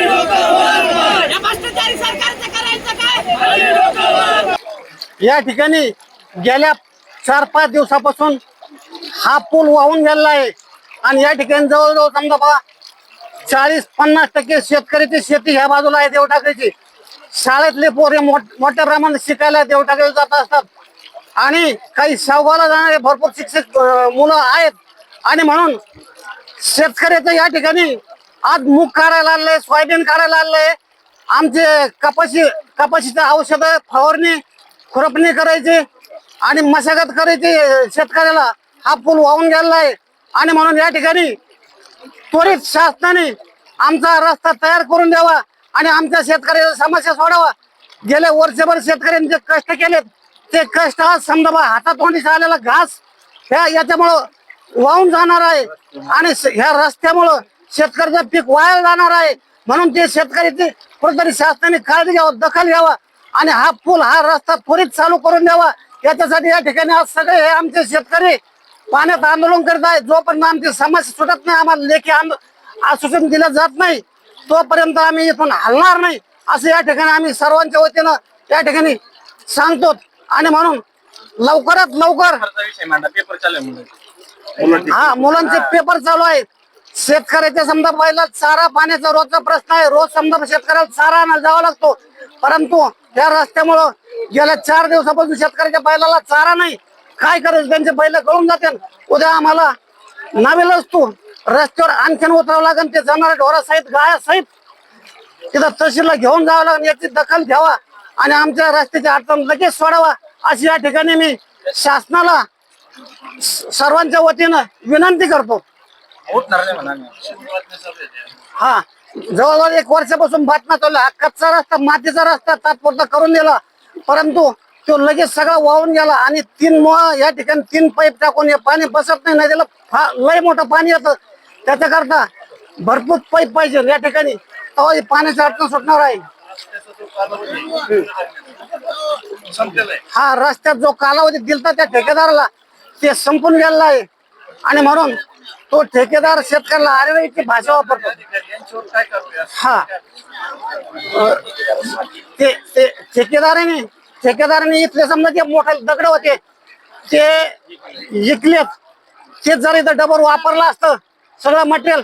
या भ्रष्टाचारी सरकारचं करायचं काय? या ठिकाणी गेल्या चार पाच दिवसापासून हा पूल वाहून गेलेला आहे. आणि या ठिकाणी जवळजवळ समजा बघा चाळीस पन्नास टक्के शेतकऱ्याची शेती ह्या बाजूला आहे देवटाकडीची शाळेतले पोरे मोठ- मोठ्या प्रमाणात शिकायला देवटाकडे जात असतात. आणि काही सहभागाला जाणारे भरपूर शिक्षक मुलं आहेत. आणि म्हणून शेतकऱ्याचं या ठिकाणी आज मूग काढायला लागले सोयाबीन काढायला लागले. आमचे कपाशी कपाशीचं औषध फवारणी खुरपणी करायची आणि मशागत करायची शेतकऱ्याला. हा पूल वाहून गेलेला आहे. आणि म्हणून या ठिकाणी त्वरित शासनाने आमचा रस्ता तयार करून द्यावा आणि आमच्या शेतकऱ्याच्या समस्या सोडावा. गेल्या वर्षभर शेतकऱ्यांचे कष्ट केलेत. ते कष्ट आज समजा बा हातातोंडी आलेला घास ह्या याच्यामुळं वाहून जाणार आहे. आणि ह्या रस्त्यामुळं शेतकऱ्याचं पीक वाया जाणार आहे. म्हणून ते शेतकऱ्याची कुठेतरी शासनाने काळजी घ्यावं दखल घ्यावा. आणि हा पूल हा रस्ता त्वरित चालू करून द्यावा. याच्यासाठी या ठिकाणी आज सगळे हे आमचे शेतकरी पाण्यात आंदोलन करत आहे जोपर्यंत आमची समस्या सुटत नाही आम्हाला लेखी आश्वासन दिलं जात नाही तोपर्यंत आम्ही इथून हलणार नाही. असं या ठिकाणी आम्ही सर्वांच्या वतीनं या ठिकाणी सांगतो. आणि म्हणून लवकरात लवकर हा मुलांचे पेपर चालू आहेत. शेतकऱ्याच्या समजा पहिला चारा पाण्याचा रोजचा प्रश्न आहे. रोज समजा शेतकऱ्याला चारा आणायला जावा लागतो. परंतु त्या रस्त्यामुळं गेल्या चार दिवसापासून शेतकऱ्याच्या बैलाला चारा नाही. काय करायचं? त्यांचे बैल गळून जाते उद्या आम्हाला नवेल असतो रस्त्यावर आणखीन उतरावं लागेल. ते जनावर ढोरा सहित गाया सहित तिथं तहसीलला घेऊन जावं लागेल. याची दखल घ्यावा. आणि आमच्या रस्त्याची अडचण लगेच सोडावा अशी या ठिकाणी मी शासनाला सर्वांच्या वतीनं विनंती करतो. हा जवळजवळ एक वर्षापासून बातम्या चालू हा कच्चा रस्ता मातीचा रस्ता तात्पुरता करून दिला. परंतु तो लगेच सगळा वाहून गेला आणि तीन मुळा या ठिकाणी तीन पाईप टाकून हे पाणी बसत नाही. नदीला फा- लय मोठं पाणी येतं. त्याच्याकरता भरपूर पाईप पाहिजे या ठिकाणी. तेव्हा ही पाण्याची अडचण सुटणार आहे. हा रस्त्यात जो कालावधी दिलता त्या ठेकेदाराला ते संपून गेलेला आहे. आणि म्हणून तो ठेकेदार शेतकऱ्याला आरेची भाषा वापरतो. हा. अ, ते ते ठेकेदाराने ठेकेदाराने इथले समजा जे मोठे दगड होते ते इकलेत ते जर इथं डबर वापरलं असतं सगळं मटेरियल.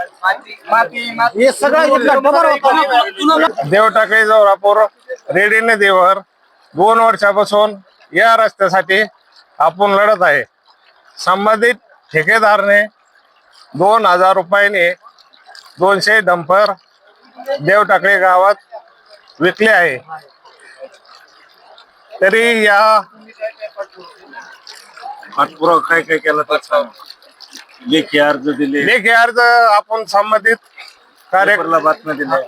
हे सगळं इथलं डबर होतं. देव टाकळी रापूर रेडीने देवर. दोन वर्षापासून या रस्त्यासाठी आपण लढत आहे. संबंधित ठेकेदारने दोन हजार रुपयाने दोनशे डंपर देव टाकळी गावात विकले आहे. तरी या पाठपुरावा काय काय केला तर सांग. लेखी अर्ज दिले. लेखी अर्ज आपण संबंधित कार्य पेपरला बातम्या दिल्या.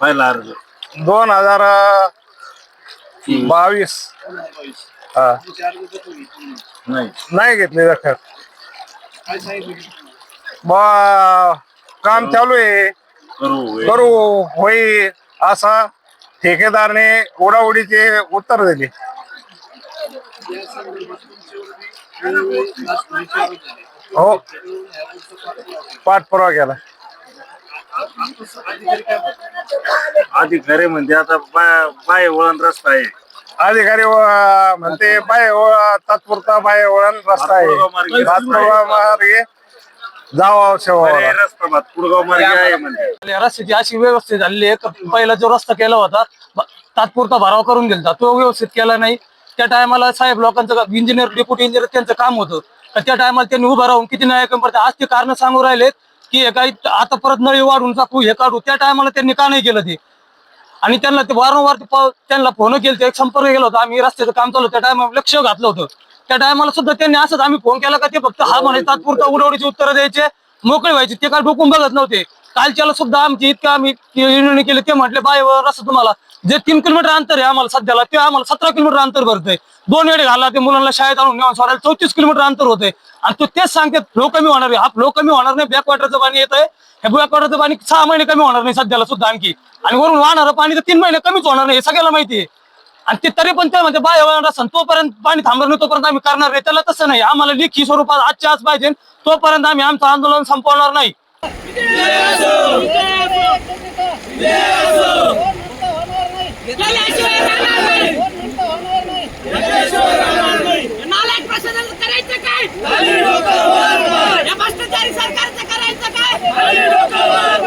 पहिला अर्ज दोन हजार बावीस. हा. नाही. नाही घेतली दखल बा काम चालू आहे. करू करू होई असा ठेकेदारने उडाउडीचे उत्तर दिले. हो. पाठपुरावा केला अधिकारी म्हणजे आता बाय बाय वळण रस्ता आहे. अधिकारी व- म्हणते बाय व- तात्पुरता बाय वळण रस्ता आहे. भातपुरगाव मार्गे. जावा रस्ता भातपुरगाव मार्गे आहे म्हणजे रस्त्याची अशी व्यवस्थित झालेली आहे. का पहिला जो रस्ता केला होता ब- तात्पुरता भराव करून गेलता. तो व्यवस्थित केला नाही. त्या टायमाला साहेब लोकांचं इंजिनियर डेप्युटी इंजिनियर त्यांचं काम होतं. तर त्या टायमाला त्यांनी उभं राहून किती न्याय कमी पडते आज ते कारण सांगू राहिलेत की हे काही आता परत नळी वाढून टाकू हे काढू. त्या टायमाला त्यांनी का नाही केलं ते? आणि त्यांना ते वारंवार ते त्यांना फोन केले एक संपर्क केला होता. आम्ही रस्त्याचं काम चालू त्या टायमाला लक्ष घातलं होतं. त्या टायमाला सुद्धा त्यांनी असंच आम्ही फोन केला का ते फक्त हा म्हणे तात्पुरता उडवडीची उत्तरं द्यायचे मोकळे व्हायचे. ते काय डोकून बघत नव्हते. कालच्याला सुद्धा आमची इतकं आम्ही युनियन केली ते म्हटले बाय असं तुम्हाला जे तीन किलोमीटर अंतर आहे आम्हाला सध्याला ते आम्हाला सतरा किलोमीटर अंतर भरतंय. दोन वेळे घाला ते मुलांना शाळेत आणून नेऊन सोडायला चौतीस किलोमीटर अंतर होते आणि तो तेच सांगते फ्लो कमी होणार आहे. हा फ्लो कमी होणार नाही बॅकवॉटरचं पाणी येत आहे हे बॅकवॉटरचं पाणी सहा महिने कमी होणार नाही सध्याला सुद्धा आणखी. आणि वरून वाहणारं पाणी तर तीन महिने कमीच होणार नाही हे सगळ्याला माहिती आहे. आणि ते तरी पण ते म्हणते बाय रसन तोपर्यंत पाणी थांबणार नाही तोपर्यंत आम्ही करणार नाही. त्याला तसं नाही आम्हाला लेखी स्वरूपात आजच्या आज पाहिजे तोपर्यंत आम्ही आमचं आंदोलन संपवणार नाही. केल्याशिवाय राहणार नाही. नालायक प्रशासनाचं करायचं काय या भ्रष्टाचारी सरकारचं करायचं काय